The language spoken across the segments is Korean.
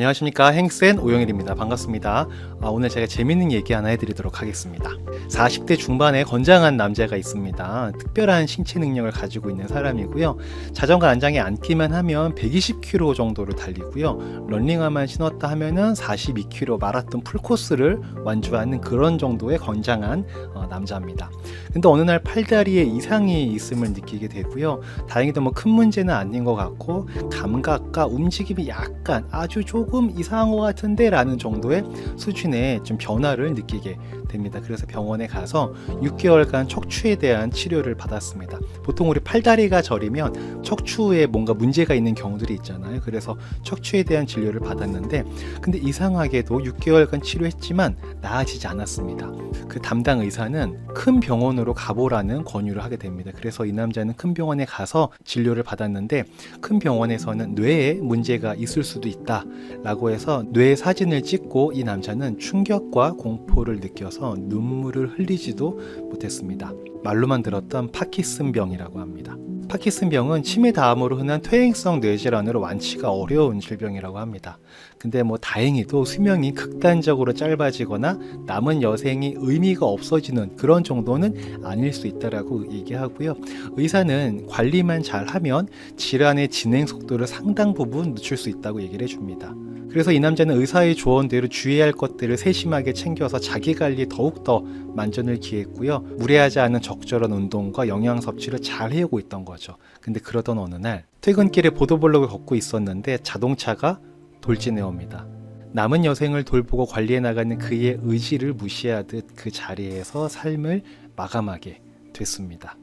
안녕하십니까. 행센 오영일입니다. 반갑습니다. 아, 오늘 제가 재밌는 얘기 하나 해드리도록 하겠습니다. 40대 중반에 건장한 남자가 있습니다. 특별한 신체 능력을 가지고 있는 사람이고요. 자전거 안장에 앉기만 하면 120km 정도를 달리고요. 런닝화만 신었다 하면은 42km 마라톤 풀코스를 완주하는 그런 정도의 건장한 어, 남자입니다. 근데 어느 날 팔다리에 이상이 있음을 느끼게 되고요. 다행히도 뭐 큰 문제는 아닌 것 같고 감각과 움직임이 약간 아주 조금 이상한 것 같은데 라는 정도의 수준의 좀 변화를 느끼게 됩니다. 그래서 병원에 가서 6개월간 척추에 대한 치료를 받았습니다. 보통 우리 팔다리가 저리면 척추에 뭔가 문제가 있는 경우들이 있잖아요. 그래서 척추에 대한 진료를 받았는데 근데 이상하게도 6개월간 치료했지만 나아지지 않았습니다. 그 담당 의사는 큰 병원으로 가보라는 권유를 하게 됩니다. 그래서 이 남자는 큰 병원에 가서 진료를 받았는데 큰 병원에서는 뇌에 문제가 있을 수도 있다 라고 해서 뇌 사진을 찍고 이 남자는 충격과 공포를 느껴서 눈물을 흘리지도 못했습니다. 말로만 들었던 파키슨병이라고 합니다. 파키슨병은 치매 다음으로 흔한 퇴행성 뇌질환으로 완치가 어려운 질병이라고 합니다. 근데 뭐 다행히도 수명이 극단적으로 짧아지거나 남은 여생이 의미가 없어지는 그런 정도는 아닐 수 있다라고 얘기하고요. 의사는 관리만 잘하면 질환의 진행 속도를 상당 부분 늦출 수 있다고 얘기를 해줍니다. 그래서 이 남자는 의사의 조언대로 주의해야 할 것들을 세심하게 챙겨서 자기 관리에 더욱더 만전을 기했고요. 무리하지 않은 적절한 운동과 영양 섭취를 잘 해오고 있던 거죠. 근데 그러던 어느 날 퇴근길에 보도블록을 걷고 있었는데 자동차가 돌진해 옵니다. 남은 여생을 돌보고 관리해 나가는 그의 의지를 무시하듯 그 자리에서 삶을 마감하게 됐습니다.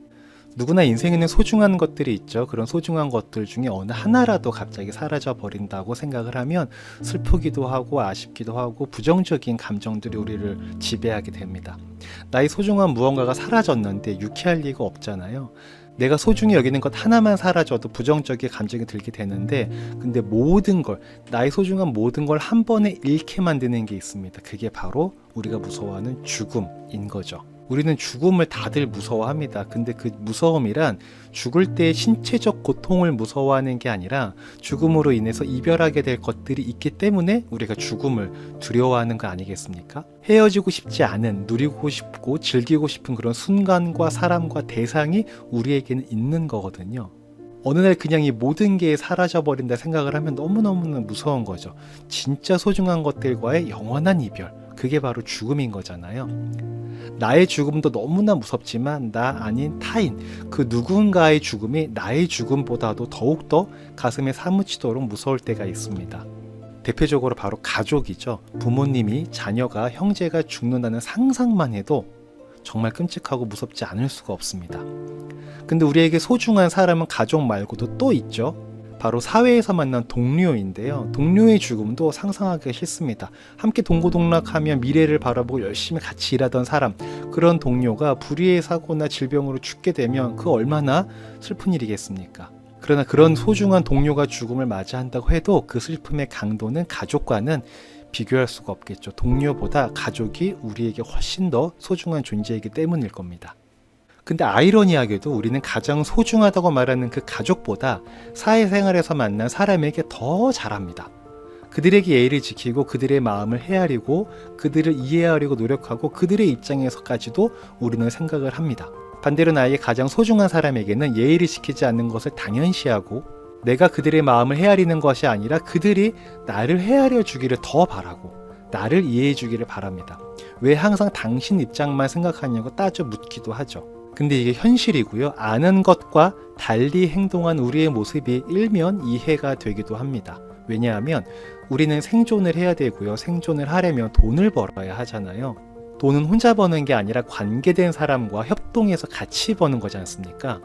누구나 인생에는 소중한 것들이 있죠. 그런 소중한 것들 중에 어느 하나라도 갑자기 사라져 버린다고 생각을 하면 슬프기도 하고 아쉽기도 하고 부정적인 감정들이 우리를 지배하게 됩니다. 나의 소중한 무언가가 사라졌는데 유쾌할 리가 없잖아요. 내가 소중히 여기는 것 하나만 사라져도 부정적인 감정이 들게 되는데 근데 모든 걸 나의 소중한 모든 걸 한 번에 잃게 만드는 게 있습니다. 그게 바로 우리가 무서워하는 죽음인 거죠. 우리는 죽음을 다들 무서워합니다. 근데 그 무서움이란 죽을 때의 신체적 고통을 무서워하는 게 아니라 죽음으로 인해서 이별하게 될 것들이 있기 때문에 우리가 죽음을 두려워하는 거 아니겠습니까? 헤어지고 싶지 않은, 누리고 싶고 즐기고 싶은 그런 순간과 사람과 대상이 우리에게는 있는 거거든요. 어느 날 그냥 이 모든 게 사라져 버린다 생각을 하면 너무너무 무서운 거죠. 진짜 소중한 것들과의 영원한 이별. 그게 바로 죽음인 거잖아요. 나의 죽음도 너무나 무섭지만 나 아닌 타인 그 누군가의 죽음이 나의 죽음보다도 더욱더 가슴에 사무치도록 무서울 때가 있습니다. 대표적으로 바로 가족이죠. 부모님이 자녀가 형제가 죽는다는 상상만 해도 정말 끔찍하고 무섭지 않을 수가 없습니다. 근데 우리에게 소중한 사람은 가족 말고도 또 있죠. 바로 사회에서 만난 동료인데요. 동료의 죽음도 상상하기가 싫습니다. 함께 동고동락하며 미래를 바라보고 열심히 같이 일하던 사람, 그런 동료가 불의의 사고나 질병으로 죽게 되면 그 얼마나 슬픈 일이겠습니까? 그러나 그런 소중한 동료가 죽음을 맞이한다고 해도 그 슬픔의 강도는 가족과는 비교할 수가 없겠죠. 동료보다 가족이 우리에게 훨씬 더 소중한 존재이기 때문일 겁니다. 근데 아이러니하게도 우리는 가장 소중하다고 말하는 그 가족보다 사회생활에서 만난 사람에게 더 잘합니다. 그들에게 예의를 지키고 그들의 마음을 헤아리고 그들을 이해하려고 노력하고 그들의 입장에서까지도 우리는 생각을 합니다. 반대로 나에게 가장 소중한 사람에게는 예의를 지키지 않는 것을 당연시하고 내가 그들의 마음을 헤아리는 것이 아니라 그들이 나를 헤아려 주기를 더 바라고 나를 이해해 주기를 바랍니다. 왜 항상 당신 입장만 생각하냐고 따져 묻기도 하죠. 근데 이게 현실이고요. 아는 것과 달리 행동한 우리의 모습이 일면 이해가 되기도 합니다. 왜냐하면 우리는 생존을 해야 되고요. 생존을 하려면 돈을 벌어야 하잖아요. 돈은 혼자 버는 게 아니라 관계된 사람과 협동해서 같이 버는 거지 않습니까?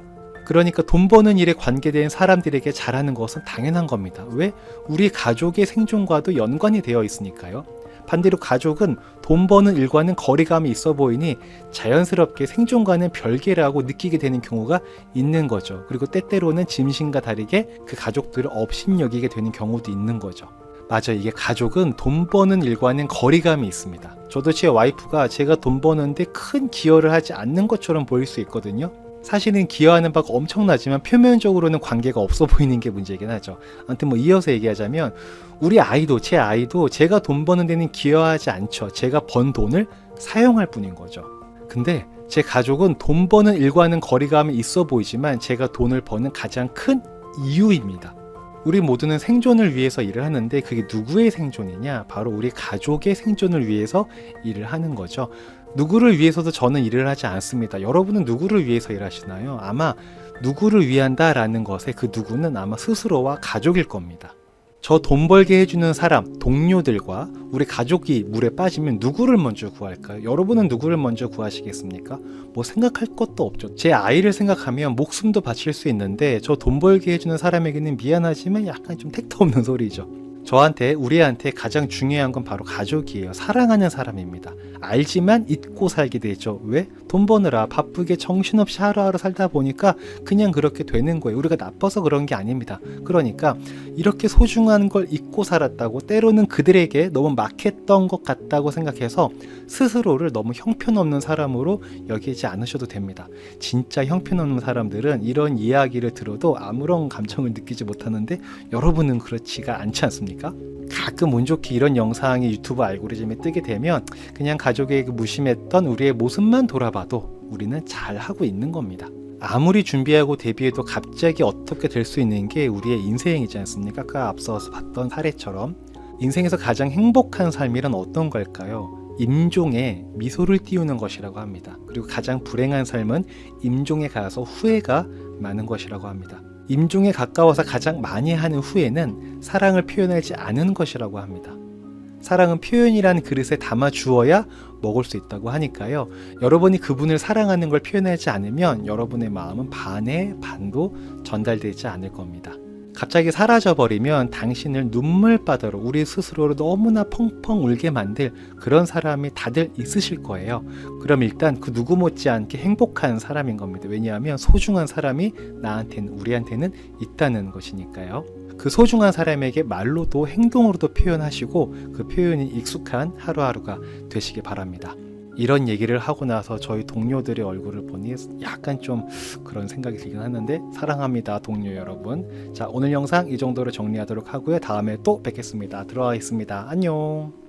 그러니까 돈 버는 일에 관계된 사람들에게 잘하는 것은 당연한 겁니다. 왜? 우리 가족의 생존과도 연관이 되어 있으니까요. 반대로 가족은 돈 버는 일과는 거리감이 있어 보이니 자연스럽게 생존과는 별개라고 느끼게 되는 경우가 있는 거죠. 그리고 때때로는 짐승과 다르게 그 가족들을 업신여기게 되는 경우도 있는 거죠. 맞아, 이게 가족은 돈 버는 일과는 거리감이 있습니다. 저도 제 와이프가 제가 돈 버는데 큰 기여를 하지 않는 것처럼 보일 수 있거든요. 사실은 기여하는 바가 엄청나지만 표면적으로는 관계가 없어 보이는 게 문제긴 하죠. 아무튼 뭐 이어서 얘기하자면 우리 아이도 제 아이도 제가 돈 버는 데는 기여하지 않죠. 제가 번 돈을 사용할 뿐인 거죠. 근데 제 가족은 돈 버는 일과는 거리감이 있어 보이지만 제가 돈을 버는 가장 큰 이유입니다. 우리 모두는 생존을 위해서 일을 하는데 그게 누구의 생존이냐? 바로 우리 가족의 생존을 위해서 일을 하는 거죠. 누구를 위해서도 저는 일을 하지 않습니다. 여러분은 누구를 위해서 일하시나요? 아마 누구를 위한다라는 것에 그 누구는 아마 스스로와 가족일 겁니다. 저 돈 벌게 해주는 사람, 동료들과 우리 가족이 물에 빠지면 누구를 먼저 구할까요? 여러분은 누구를 먼저 구하시겠습니까? 뭐 생각할 것도 없죠. 제 아이를 생각하면 목숨도 바칠 수 있는데 저 돈 벌게 해주는 사람에게는 미안하지만 약간 좀 택도 없는 소리죠. 저한테 우리한테 가장 중요한 건 바로 가족이에요. 사랑하는 사람입니다. 알지만 잊고 살게 되죠. 왜? 돈 버느라 바쁘게 정신없이 하루하루 살다 보니까 그냥 그렇게 되는 거예요. 우리가 나빠서 그런 게 아닙니다. 그러니까 이렇게 소중한 걸 잊고 살았다고 때로는 그들에게 너무 막했던 것 같다고 생각해서 스스로를 너무 형편없는 사람으로 여기지 않으셔도 됩니다. 진짜 형편없는 사람들은 이런 이야기를 들어도 아무런 감정을 느끼지 못하는데 여러분은 그렇지가 않지 않습니까? 가끔 운 좋게 이런 영상이 유튜브 알고리즘에 뜨게 되면 그냥 가족의 그 무심했던 우리의 모습만 돌아봐도 우리는 잘 하고 있는 겁니다. 아무리 준비하고 대비해도 갑자기 어떻게 될 수 있는 게 우리의 인생이지 않습니까? 아까 앞서서 봤던 사례처럼 인생에서 가장 행복한 삶이란 어떤 걸까요? 임종에 미소를 띄우는 것이라고 합니다. 그리고 가장 불행한 삶은 임종에 가서 후회가 많은 것이라고 합니다. 임종에 가까워서 가장 많이 하는 후회는 사랑을 표현하지 않은 것이라고 합니다. 사랑은 표현이라는 그릇에 담아 주어야 먹을 수 있다고 하니까요. 여러분이 그분을 사랑하는 걸 표현하지 않으면 여러분의 마음은 반의 반도 전달되지 않을 겁니다. 갑자기 사라져 버리면 당신을 눈물바다로 우리 스스로를 너무나 펑펑 울게 만들 그런 사람이 다들 있으실 거예요. 그럼 일단 그 누구 못지않게 행복한 사람인 겁니다. 왜냐하면 소중한 사람이 나한테는 우리한테는 있다는 것이니까요. 그 소중한 사람에게 말로도 행동으로도 표현하시고 그 표현이 익숙한 하루하루가 되시기 바랍니다. 이런 얘기를 하고 나서 저희 동료들의 얼굴을 보니 약간 좀 그런 생각이 들긴 하는데 사랑합니다 동료 여러분. 자 오늘 영상 이 정도로 정리하도록 하고요. 다음에 또 뵙겠습니다. 들어가겠습니다. 안녕